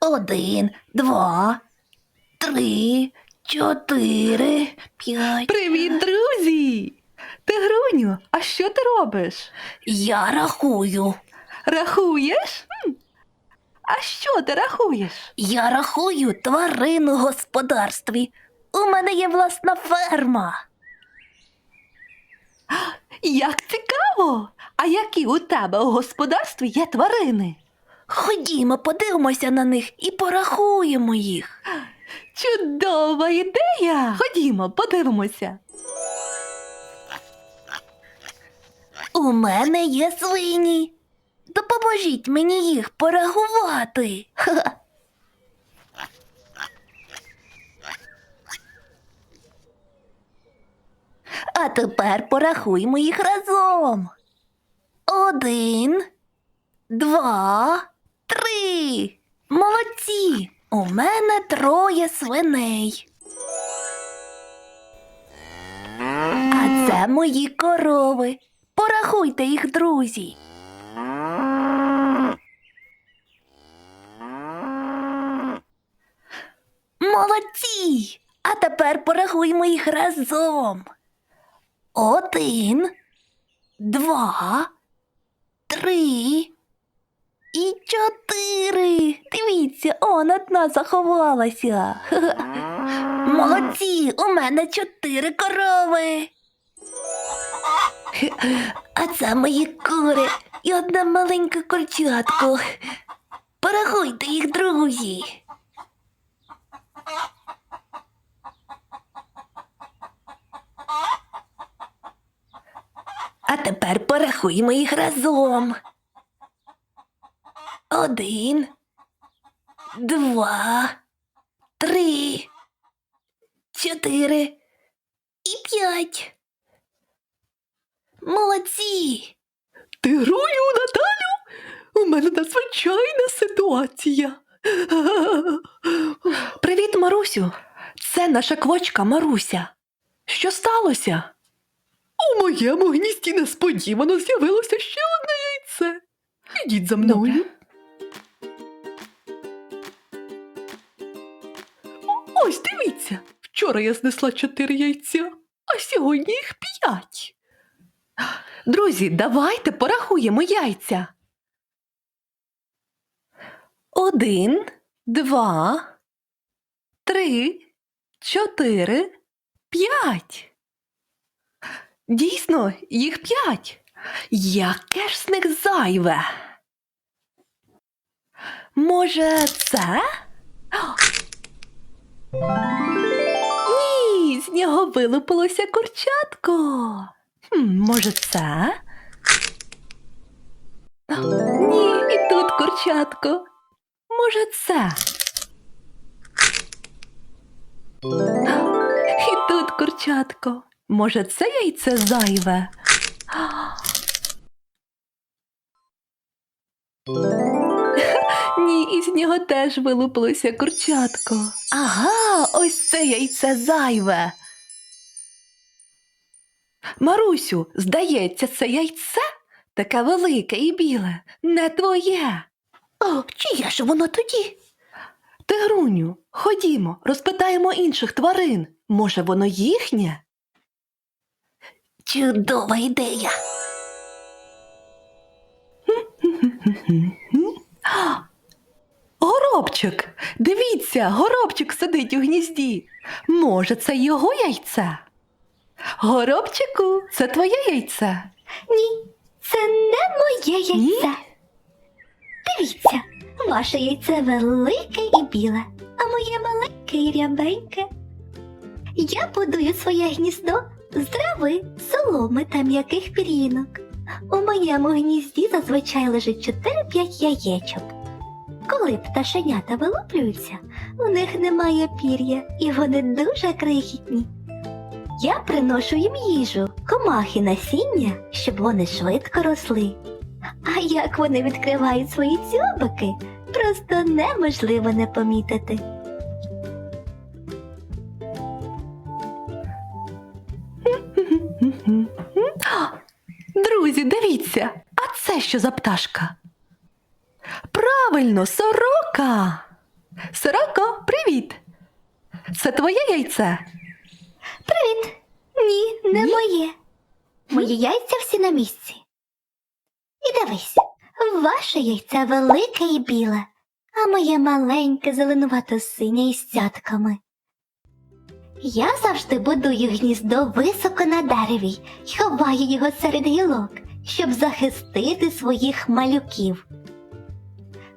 Один, два, три, чотири, п'ять. Привіт, друзі! Тигруню, а що ти робиш? Я рахую. Рахуєш? Хм. А що ти рахуєш? Я рахую тварин у господарстві. У мене є власна ферма. Як цікаво! А які у тебе у господарстві є тварини? Ходімо, подивимося на них і порахуємо їх. Чудова ідея! Ходімо, подивимося. У мене є свині. Допоможіть мені їх порахувати. Ха-ха. А тепер порахуємо їх разом. Один, два, Молодці! У мене троє свиней. А це мої корови. Порахуйте їх, друзі. Молодці! А тепер порахуємо їх разом. Один, два, три і чотири. Дивіться, он одна заховалася. Молодці, у мене чотири корови. А це мої кури і одна маленька курчатко. Порахуйте їх, друзі. А тепер порахуємо їх разом. Один, два, три, чотири і п'ять. Молодці! Тигруню, Наталю, у мене надзвичайна ситуація. Привіт, Марусю. Це наша квочка Маруся. Що сталося? У моєму гнізді несподівано з'явилося ще одне яйце. Ідіть за мною. Добре. Вчора я знесла чотири яйця, а сьогодні їх п'ять. Друзі, давайте порахуємо яйця. Один, два, три, чотири, п'ять. Дійсно, їх п'ять. Яке ж з них зайве? Може, це? Нього вилупилося курчатко. Хм, може, це? Ні, і тут курчатко. Може, це? І тут курчатко. Може, це яйце зайве? Ні, із нього теж вилупилося курчатко. Ага, ось це яйце зайве. Марусю, здається, це яйце таке велике і біле, не твоє. О, чиє ж воно тоді? Тигруню, ходімо, розпитаємо інших тварин. Може, воно їхнє? Чудова ідея. Горобчик, дивіться, горобчик сидить у гнізді. Може, це його яйце? Горобчику, це твоє яйце. Ні, це не моє яйце. Ні? Дивіться, ваше яйце велике і біле, а моє маленьке і рябеньке. Я будую своє гніздо з трави, соломи та м'яких пір'їнок. У моєму гнізді зазвичай лежить 4-5 яєчок. Коли пташенята вилуплюються, у них немає пір'я і вони дуже крихітні. Я приношу їм їжу, комахи насіння, щоб вони швидко росли. А як вони відкривають свої дзьобики, просто неможливо не помітити. Друзі, дивіться, а це що за пташка? Правильно, сорока. Сороко, привіт! Це твоє яйце? Привіт! Ні, не Ні? моє. Мої яйця всі на місці. І дивись, ваше яйце велике і біле, а моє маленьке зеленувато синє із цятками. Я завжди будую гніздо високо на дереві й ховаю його серед гілок, щоб захистити своїх малюків.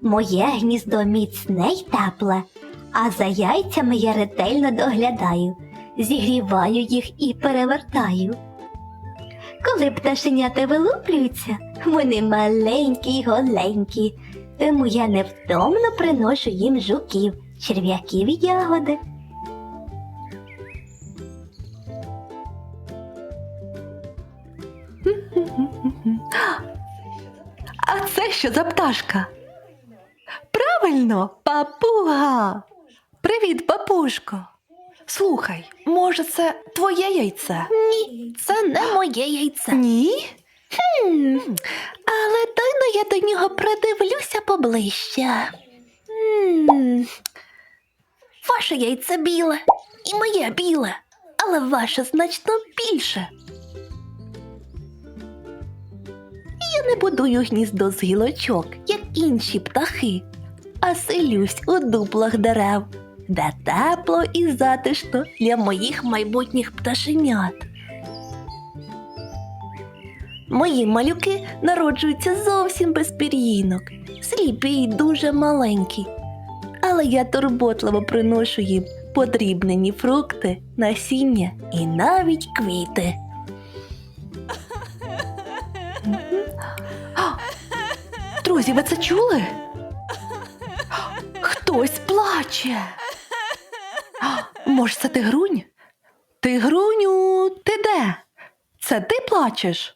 Моє гніздо міцне й тепле, а за яйцями я ретельно доглядаю зігріваю їх і перевертаю. Коли пташенята вилуплюються, вони маленькі й голенькі, тому я невтомно приношу їм жуків, черв'яків і ягоди. А це що за пташка? Правильно, папуга. Привіт, папушко. Слухай, може, це твоє яйце? Ні, це не моє яйце. Ні? Хм, але дайно я до нього придивлюся поближче. М, Ваше яйце біле, і моє біле, але ваше значно більше. Я не будую гніздо з гілочок, як інші птахи, а селюсь у дуплах дерев, де тепло і затишно для моїх майбутніх пташенят. Мої малюки народжуються зовсім без пір'їнок, сліпі й дуже маленькі. Але я турботливо приношу їм подрібнені фрукти, насіння і навіть квіти. Друзі, ви це чули? Хтось плаче. Може, це тигрунь? Тигруню, ти де? Це ти плачеш?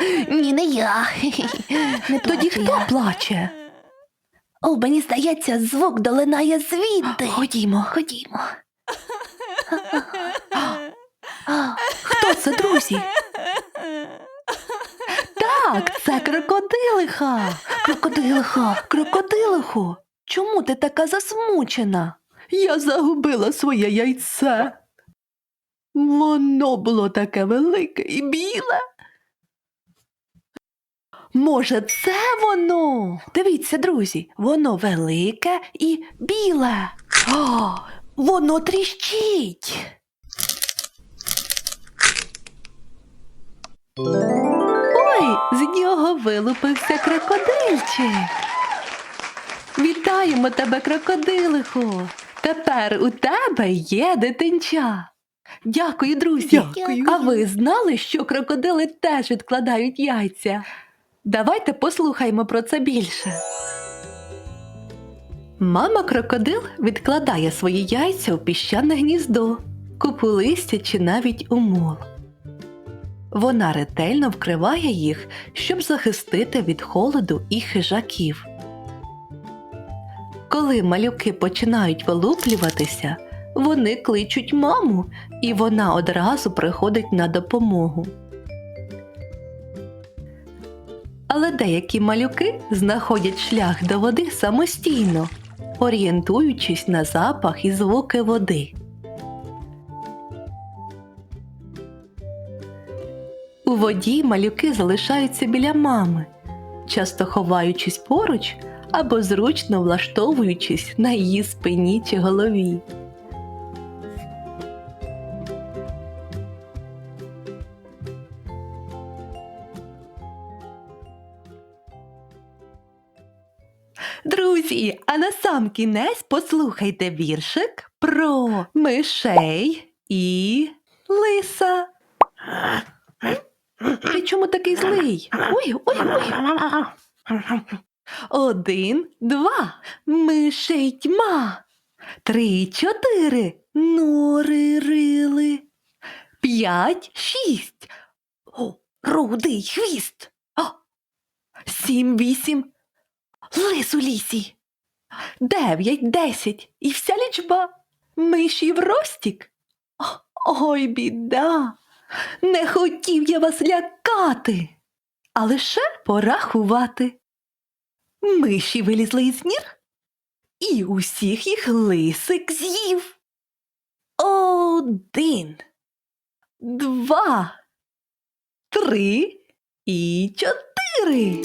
Ні, не я. Не Тоді плачу хто я. плаче? О, мені здається, звук долинає звідти. Ходімо. Ходімо. Хто це, друзі? Так, це крокодилиха. Крокодилиха, крокодилиху. Чому ти така засмучена? Я загубила своє яйце. Воно було таке велике і біле. Може, це воно? Дивіться, друзі, воно велике і біле. О, воно тріщить. Ой, з нього вилупився крокодильчик. Вітаємо тебе, крокодилиху. Тепер у тебе є дитинча. Дякую, друзі. Дякую. А ви знали, що крокодили теж відкладають яйця? Давайте послухаємо про це більше. Мама крокодил відкладає свої яйця у піщане гніздо, купу листя чи навіть у мул. Вона ретельно вкриває їх, щоб захистити від холоду і хижаків. Коли малюки починають вилуплюватися, вони кличуть маму, і вона одразу приходить на допомогу. Але деякі малюки знаходять шлях до води самостійно, орієнтуючись на запах і звуки води. У воді малюки залишаються біля мами, часто ховаючись поруч або зручно влаштовуючись на її спині чи голові. Друзі, а на сам кінець послухайте віршик про мишей і лиса. Ти чому такий злий? Ой, ой, ой. Один, два, мишей тьма. Три, чотири, нори рили. П'ять, шість. О, рудий хвіст. О, сім, вісім. Лис у лісі. Дев'ять, десять. І вся лічба. Миші в ростік. О, Ой, біда. Не хотів я вас лякати, а лише порахувати. Миші вилізли із ніг, І усіх їх лисик з'їв. Один, два, три і чотири.